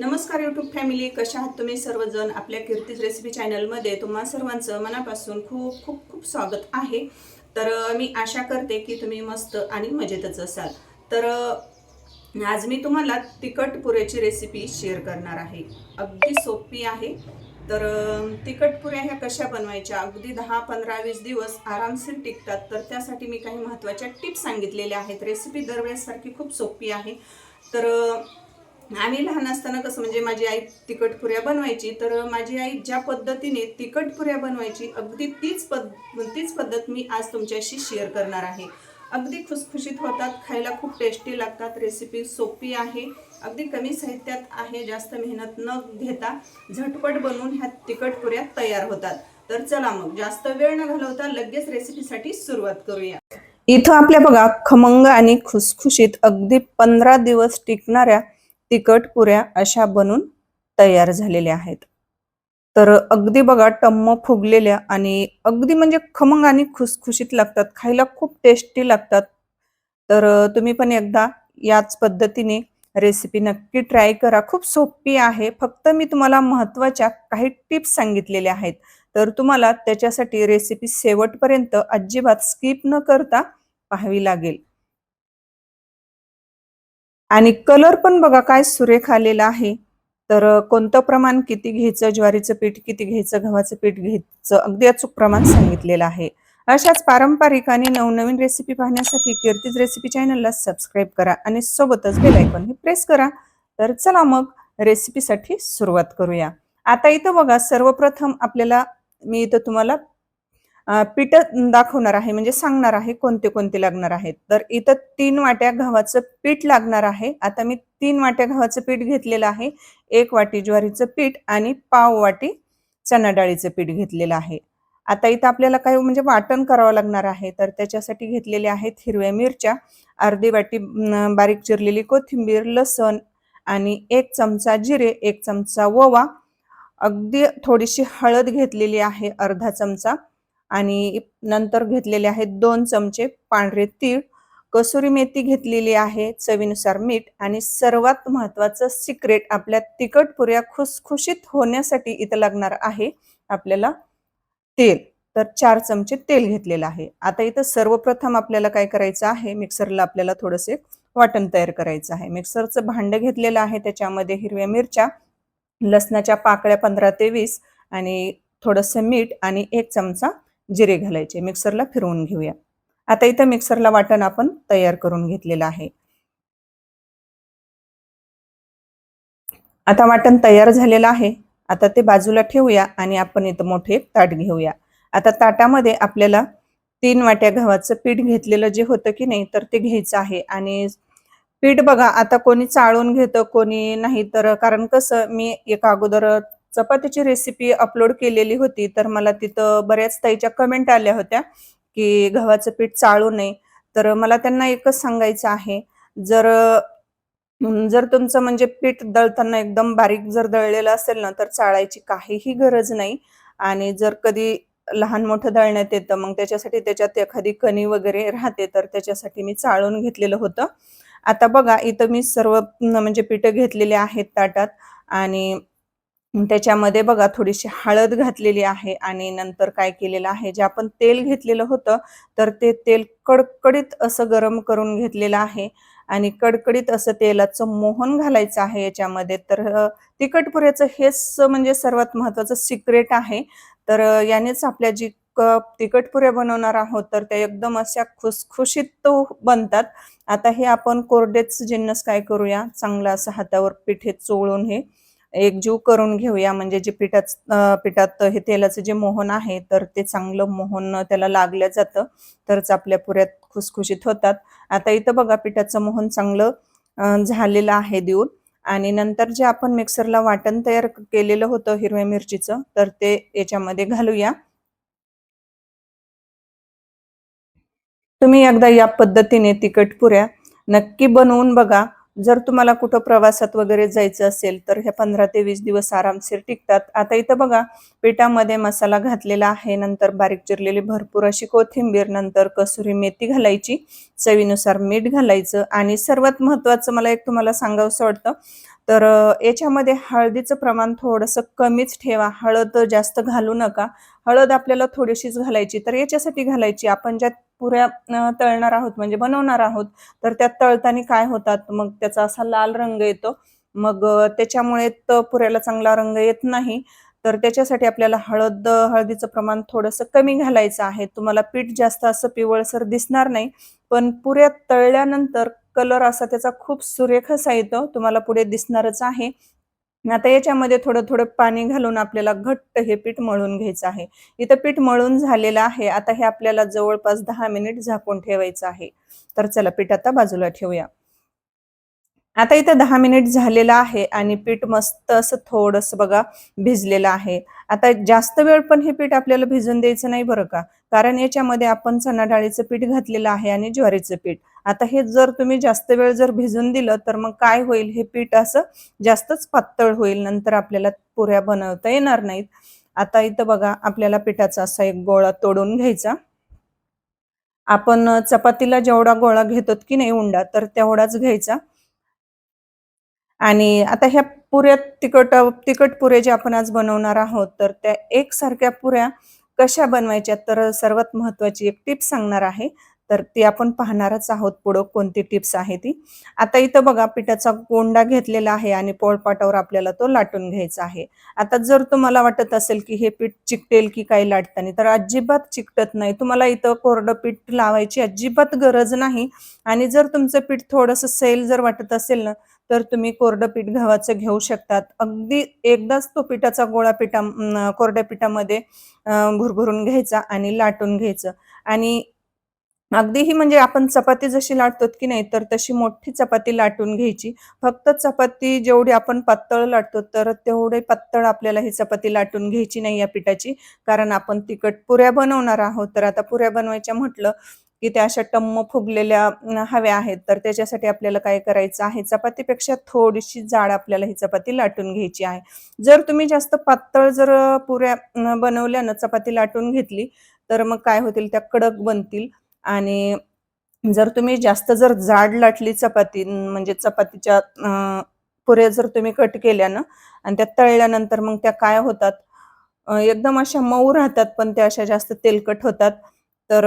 नमस्कार YouTube family कशा आहात तुम्ही सर्वजण? आपल्या कीर्तीज रेसिपी चॅनलमध्ये तुम्हा सर्वांचं मनापासून खूप खूप खूप स्वागत आहे. तर मी आशा करते की तुम्ही मस्त आणि मजेतच असाल. तर आज मी तुम्हाला तिखट पुऱ्याची रेसिपी शेअर करणार आहे. अगदी सोपी आहे. तर तिखट पुऱ्या ह्या कशा बनवायच्या? अगदी दहा पंधरा वीस दिवस आरामशीर टिकतात. तर त्यासाठी मी काही महत्त्वाच्या टिप्स सांगितलेल्या आहेत. रेसिपी दरवेळेससारखी खूप सोपी आहे. तर आम्ही लहान असताना कसं म्हणजे माझी आई तिखट पुऱ्या बनवायची तर माझी आई ज्या पद्धतीने तिखट पुऱ्या बनवायची अगदी तीच पद तीच पद्धत मी आज तुमच्याशी शेअर करणार आहे. अगदी खुसखुशीत होतात खायला खूप टेस्टी लागतात रेसिपी सोपी आहे अगदी कमी साहित्यात आहे जास्त मेहनत न घेता झटपट बनवून ह्या तिखट पुऱ्या तयार होतात. तर चला मग जास्त वेळ न घालवता लगेच रेसिपीसाठी सुरुवात करूया. इथं आपल्या बघा खमंग आणि खुसखुशीत अगदी पंधरा दिवस टिकणाऱ्या तिखट पुऱ्या अशा बनून तयार झालेल्या आहेत. तर अगदी बघा टम्म फुगलेल्या आणि अगदी म्हणजे खमंग आणि खुसखुशीत लागतात खायला खूप टेस्टी लागतात. तर तुम्ही पण एकदा याच पद्धतीने रेसिपी नक्की ट्राय करा. खूप सोपी आहे. फक्त मी तुम्हाला महत्त्वाच्या काही टिप्स सांगितलेल्या आहेत. तर तुम्हाला त्याच्यासाठी रेसिपी शेवटपर्यंत अजिबात स्किप न करता पाहावी लागेल. आणि कलर पण बघा काय सुरेख आलेला आहे. तर कोणतं प्रमाण किती घ्यायचं ज्वारीचं पीठ किती घ्यायचं गव्हाचं पीठ घ्यायचं अगदी अचूक प्रमाण सांगितलेलं आहे. अशाच पारंपरिक आणि नवनवीन रेसिपी पाहण्यासाठी कीर्तीज रेसिपी चॅनलला सबस्क्राईब करा आणि सोबतच बेलायकॉनही प्रेस करा. तर चला मग रेसिपीसाठी सुरुवात करूया. आता इथं बघा सर्वप्रथम आपल्याला मी इथं तुम्हाला पीठ दाखवणार आहे म्हणजे सांगणार आहे कोणते कोणते लागणार आहेत. तर इथं तीन वाट्या गव्हाचं पीठ लागणार आहे. आता मी तीन वाट्या गव्हाचं पीठ घेतलेलं आहे. एक वाटी ज्वारीचं पीठ आणि पाव वाटी चणा डाळीचं पीठ घेतलेलं आहे. आता इथं आपल्याला काय म्हणजे वाटण करावं लागणार आहे. तर त्याच्यासाठी घेतलेले आहेत हिरव्या मिरच्या अर्धी वाटी बारीक चिरलेली कोथिंबीर लसण आणि एक चमचा जिरे एक चमचा ओवा. अगदी थोडीशी हळद घेतलेली आहे अर्धा चमचा. आणि नंतर घेतलेले आहेत दोन चमचे पांढरे तीळ. कसुरी मेथी घेतलेली आहे चवीनुसार मीठ आणि सर्वात महत्वाचं सिक्रेट आपल्या तिखट पुऱ्या खुसखुशीत होण्यासाठी इथं लागणार आहे आपल्याला तेल. तर चार चमचे तेल घेतलेलं आहे. आता इथं सर्वप्रथम आपल्याला काय करायचं आहे? मिक्सरला आपल्याला थोडंसे वाटण तयार करायचं आहे. मिक्सरचं भांडं घेतलेलं आहे. त्याच्यामध्ये हिरव्या मिरच्या लसणाच्या पाकळ्या पंधरा ते वीस आणि थोडंसं मीठ आणि एक चमचा जिरे घालायचे मिक्सरला फिरवून घेऊया. आता इथं मिक्सरला वाटण आपण तयार करून घेतलेलं आहे. आता वाटण तयार झालेलं आहे. आता ते बाजूला ठेवूया आणि आपण इथं मोठे ताट घेऊया. आता ताटामध्ये आपल्याला तीन वाट्या गव्हाचं पीठ घेतलेलं जे होतं की नाही तर ते घ्यायचं आहे. आणि पीठ बघा आता कोणी चाळून घेतं कोणी नाही तर कारण कसं मी एका अगोदर चपातीची रेसिपी अपलोड केलेली होती तर मला तिथं बऱ्याच ताईच्या कमेंट आल्या होत्या की गव्हाचं पीठ चाळू नये. तर मला त्यांना एकच सांगायचं आहे जर जर तुमचं म्हणजे पीठ दळताना एकदम बारीक जर दळलेलं असेल ना तर चाळायची काहीही गरज नाही. आणि जर कधी लहान मोठं दळण्यात येतं मग त्याच्यासाठी त्याच्यात एखादी कणी वगैरे राहते तर त्याच्यासाठी मी चाळून घेतलेलं होतं. आता बघा इथं मी सर्व म्हणजे पिठं घेतलेली आहेत ताटात. आणि त्याच्यामध्ये बघा थोडीशी हळद घातलेली आहे आणि नंतर काय केलेलं आहे? जे आपण तेल घेतलेलं होतं तर ते तेल कडकडीत असं गरम करून घेतलेलं आहे आणि कडकडीत असं तेलाचं मोहन घालायचं आहे याच्यामध्ये. तर तिखटपुऱ्याचं हेच म्हणजे सर्वात महत्वाचं सिक्रेट आहे. तर यानेच आपल्या जी क- तिखटपुऱ्या बनवणार आहोत तर त्या एकदम अशा खुसखुशीत तो बनतात. आता हे आपण कोरडेच जिन्नस काय करूया? चांगलं असं हातावर पिठे चोळून हे एकजीव करून घेऊया. म्हणजे जे पिठात पिठात हे तेलाचं जे मोहन आहे तर ते चांगलं मोहन त्याला लागलं जातं. तरच आपल्या पुऱ्यात खुसखुशीत होतात. आता इथं बघा पिठाचं मोहन चांगलं झालेलं आहे देऊन. आणि नंतर जे आपण मिक्सरला वाटण तयार केलेलं होतं हिरव्या मिरचीचं तर ते याच्यामध्ये घालूया. तुम्ही एकदा या पद्धतीने तिखट पुऱ्या नक्की बनवून बघा. जर तुम्हाला कुठं प्रवासात वगैरे जायचं असेल तर हे पंधरा ते वीस दिवस आरामशीर टिकतात. आता इथं बघा पिठामध्ये मसाला घातलेला आहे नंतर बारीक चिरलेली भरपूर अशी कोथिंबीर नंतर कसुरी मेथी घालायची चवीनुसार मीठ घालायचं आणि सर्वात महत्वाचं मला एक तुम्हाला सांगावंसं वाटतं तर याच्यामध्ये हळदीचं प्रमाण थोडंसं कमीच ठेवा. हळद जास्त घालू नका. हळद आपल्याला थोडीशीच घालायची. तर याच्यासाठी घालायची. आपण ज्या पुऱ्या तळणार आहोत म्हणजे बनवणार आहोत तर त्यात तळताना काय होतात? मग त्याचा असा लाल रंग येतो. मग त्याच्यामुळे तर पुऱ्याला चांगला रंग येत नाही. तर त्याच्यासाठी आपल्याला हळद हळदीचं प्रमाण थोडंसं कमी घालायचं आहे. तुम्हाला पीठ जास्त असं पिवळसर दिसणार नाही. पण पुऱ्या तळल्यानंतर कलर असा त्याचा खूप सुरेख असा येतो तुम्हाला पुढे दिसणारच आहे. आता याच्यामध्ये थोडं थोडं पाणी घालून आपल्याला घट्ट हे पीठ मळून घ्यायचं आहे. इथं पीठ मळून झालेलं आहे. आता हे आपल्याला जवळपास दहा मिनिट झाकून ठेवायचं आहे. तर चला पीठ आता बाजूला ठेवूया. आता इथं दहा मिनिट झालेलं आहे आणि पीठ मस्त असं थोडंसं बघा भिजलेलं आहे. आता जास्त वेळ पण हे पीठ आपल्याला भिजून द्यायचं नाही बरं का? कारण याच्यामध्ये आपण चणा डाळीचं पीठ घातलेलं आहे आणि ज्वारीचं पीठ. आता हे जर तुम्ही जास्त वेळ जर भिजून दिलं तर मग काय होईल? हे पीठ असं जास्तच पातळ होईल. नंतर आपल्याला पुऱ्या बनवता येणार नाहीत. आता इथं बघा आपल्याला पिठाचा असा एक गोळा तोडून घ्यायचा. आपण चपातीला जेवढा गोळा घेतो की नाही उंडा तर तेवढाच घ्यायचा. आणि आता ह्या पुऱ्या तिखट तिखट पुऱ्या जे आपण आज बनवणार आहोत तर त्या एकसारख्या पुऱ्या कशा बनवायच्या? तर सर्वात महत्वाची एक टिप सांगणार आहे. तर ती आपण पाहणारच आहोत पुढं कोणती टिप्स आहे ती. आता इथं बघा पिठाचा कोंडा घेतलेला आहे आणि पोळपाटावर आपल्याला तो लाटून घ्यायचा आहे. आता जर तुम्हाला वाटत असेल की हे पीठ चिकटेल की काही लाटताना तर अजिबात चिकटत नाही. तुम्हाला इथं कोरडं पीठ लावायची अजिबात गरज नाही. आणि जर तुमचं पीठ थोडंसं सैल जर वाटत असेल ना तर तुम्ही कोरडं पीठ गव्हाचं घेऊ शकतात. अगदी एकदाच तो पिठाचा गोळा पिठा कोरड्या पिठामध्ये भुरभुरून घ्यायचा आणि लाटून घ्यायचं. आणि अगदीही म्हणजे आपण चपाती जशी लाटतो की नाही तर तशी मोठी चपाती लाटून घ्यायची. फक्त चपाती जेवढी आपण पातळ लाटतो तर तेवढे पातळ आपल्याला ही चपाती लाटून घ्यायची नाही या पिठाची. कारण आपण तिखट पुऱ्या बनवणार आहोत. तर आता पुऱ्या बनवायच्या म्हटलं की त्या अशा टम्म फुगलेल्या हव्या आहेत. तर त्याच्यासाठी आपल्याला काय करायचं आहे? चपातीपेक्षा थोडीशी जाड आपल्याला ही चपाती लाटून घ्यायची आहे. जर तुम्ही जास्त पातळ जर पुऱ्या बनवल्यानं बनवल्या ना चपाती लाटून घेतली तर मग काय होतील? त्या कडक बनतील. आणि जर तुम्ही जास्त जर जाड लाटली चपाती म्हणजे चपातीच्या पुऱ्या जर तुम्ही कट केल्या ना आणि त्या तळल्यानंतर मग त्या काय होतात? एकदम अशा मऊ राहतात पण त्या अशा जास्त तेलकट होतात. तर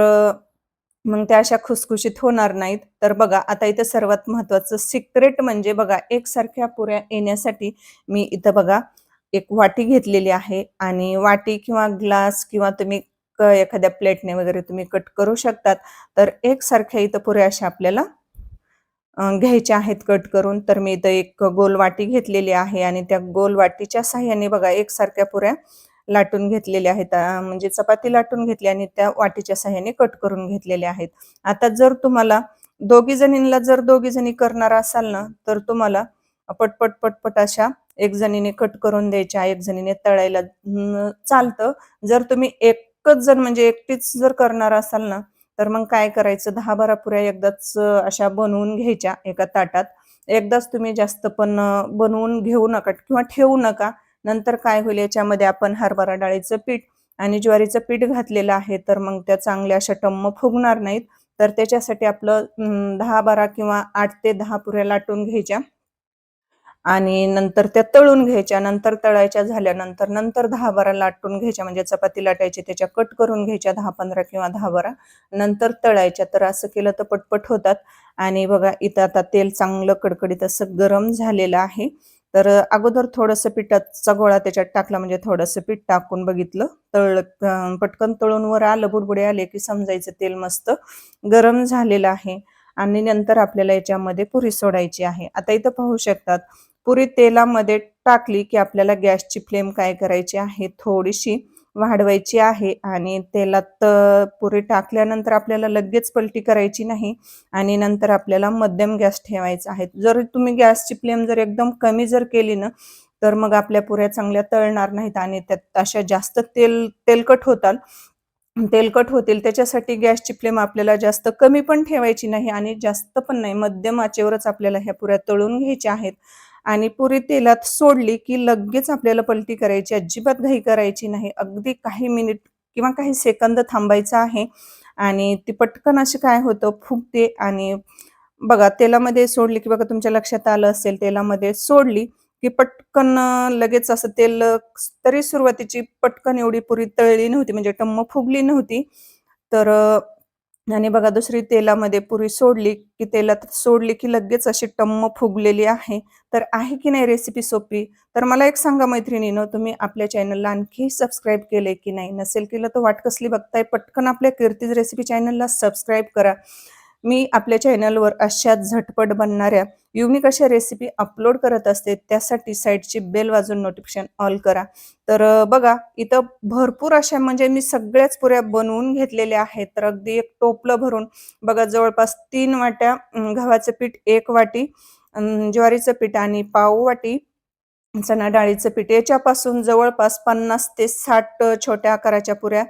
मग त्या अशा खुसखुशीत होणार नाहीत. तर बघा आता इथं सर्वात महत्वाचं सिक्रेट म्हणजे बघा एकसारख्या पुऱ्या येण्यासाठी मी इथं बघा एक वाटी घेतलेली आहे. आणि वाटी किंवा ग्लास किंवा तुम्ही एखाद्या प्लेटने वगैरे तुम्ही कट करू शकतात. तर एकसारख्या इथं पुऱ्या अशा आपल्याला घ्यायच्या आहेत कट करून. तर मी इथं एक गोल वाटी घेतलेली आहे आणि त्या गोल वाटीच्या साह्याने बघा एकसारख्या पुऱ्या लाटून घेतलेल्या आहेत. म्हणजे चपाती लाटून घेतली आणि त्या वाटीच्या साह्याने कट करून घेतलेल्या आहेत. आता जर तुम्हाला दोघी जणींना जर दोघी जणी करणार असाल ना तर तुम्हाला पटपट पटपट अशा एक जणीने कट करून द्यायच्या एक जणीने तळायला चालतं. जर तुम्ही एक एकच जण म्हणजे एकटीच जर करणार असाल ना तर मग काय करायचं? दहा बारा पुऱ्या एकदाच अशा बनवून घ्यायच्या एका ताटात. एकदाच तुम्ही जास्त पण बनवून घेऊ नका किंवा ठेवू नका. नंतर काय होईल? याच्यामध्ये आपण हरभरा डाळीचं पीठ आणि ज्वारीचं पीठ घातलेलं आहे तर मग त्या चांगल्या अशा टम्म फुगणार नाहीत. तर त्याच्यासाठी आपलं दहा बारा किंवा आठ ते दहा पुऱ्या लाटून घ्यायच्या. आणि नंतर त्या तळून घ्यायच्या नंतर तळायच्या झाल्यानंतर नंतर दहा बारा लाटून घ्यायच्या म्हणजे चपाती लाटायची त्याच्या कट करून घ्यायच्या दहा पंधरा किंवा दहा बारा. नंतर तळायच्या तर असं केलं तर पटपट होतात. आणि बघा इथं आता तेल चांगलं कडकडीत असं गरम झालेलं आहे. तर अगोदर थोडंसं पिठाचा गोळा त्याच्यात टाकला म्हणजे थोडंसं पीठ टाकून बघितलं. तळ पटकन तळून वर आलं बुडबुडे आले की समजायचं तेल मस्त गरम झालेलं आहे. आणि नंतर आपल्याला याच्यामध्ये पुरी सोडायची आहे. आता इथं पाहू शकतात पुरी तेलामध्ये टाकली की आपल्याला गॅसची फ्लेम काय करायची आहे थोडीशी वाढवायची आहे आणि तेलात पुरी टाकल्यानंतर आपल्याला लगेच पलटी करायची नाही आणि नंतर आपल्याला मध्यम गॅस ठेवायचा आहे. जर तुम्ही गॅसची फ्लेम जर एकदम कमी जर केली ना तर मग आपल्या पुऱ्या चांगल्या तळणार नाहीत आणि त्यात अशा जास्त तेल तेलकट होतात. तेलकट होतील त्याच्यासाठी गॅसची फ्लेम आपल्याला जास्त कमी पण ठेवायची नाही आणि जास्त पण नाही मध्यम आचेवरच आपल्याला ह्या पुऱ्या तळून घ्यायच्या आहेत. आणि पुरी तेलात सोडली की लगेच आपल्याला पलटी करायची अजिबात घाई करायची नाही. अगदी काही मिनिट किंवा काही सेकंद थांबायचं आहे. आणि ती पटकन अशी काय होतं फुगते आणि बघा तेलामध्ये सोडली की बघा तुमच्या लक्षात आलं असेल तेलामध्ये सोडली की पटकन लगेच असं तेल तरी सुरुवातीची पटकन एवढी पुरी तळली नव्हती म्हणजे टम्म फुगली नव्हती. तर आणि बघा दुसरी तेलामध्ये पुरी सोडली की तेलात सोडली की लगेच अशी टम्म फुगलेली आहे. तर आहे की नाही रेसिपी सोपी? तर मला एक सांगा मैत्रिणीनं तुम्ही आपल्या चॅनलला आणखी सबस्क्राईब केलंय की नाही? नसेल केलं तर वाट कसली बघताय? पटकन आपल्या कीर्तीज रेसिपी चॅनलला सबस्क्राईब करा. मी आपल्या चॅनलवर अशा झटपट बनणाऱ्या युनिक अशा रेसिपी अपलोड करत असते त्यासाठी साईडची बेल वाजून नोटिफिकेशन ऑल करा. तर बघा इथं भरपूर अशा म्हणजे मी सगळ्याच पुऱ्या बनवून घेतलेल्या आहेत. तर अगदी एक टोपलं भरून बघा जवळपास तीन वाट्या गव्हाचं पीठ एक वाटी ज्वारीचं पीठ आणि पाव वाटी चणा डाळीचं पीठ. याच्यापासून जवळपास पन्नास ते साठ छोट्या आकाराच्या पुऱ्या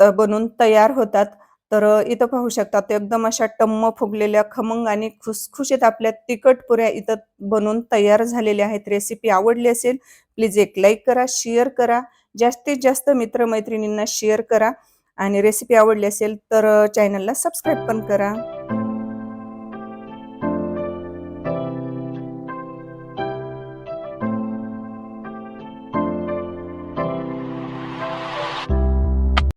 बनवून बनून तयार होतात. तर इथं पाहू शकतात एकदम अशा टम्म फुगलेल्या खमंग आणि खुसखुशीत आपल्या तिखट पुऱ्या इथं बनून तयार झालेल्या आहेत. रेसिपी आवडली असेल प्लीज एक लाईक करा शेअर करा जास्तीत जास्त मित्रमैत्रिणींना शेअर करा आणि रेसिपी आवडली असेल तर चॅनलला सबस्क्राईब पण करा.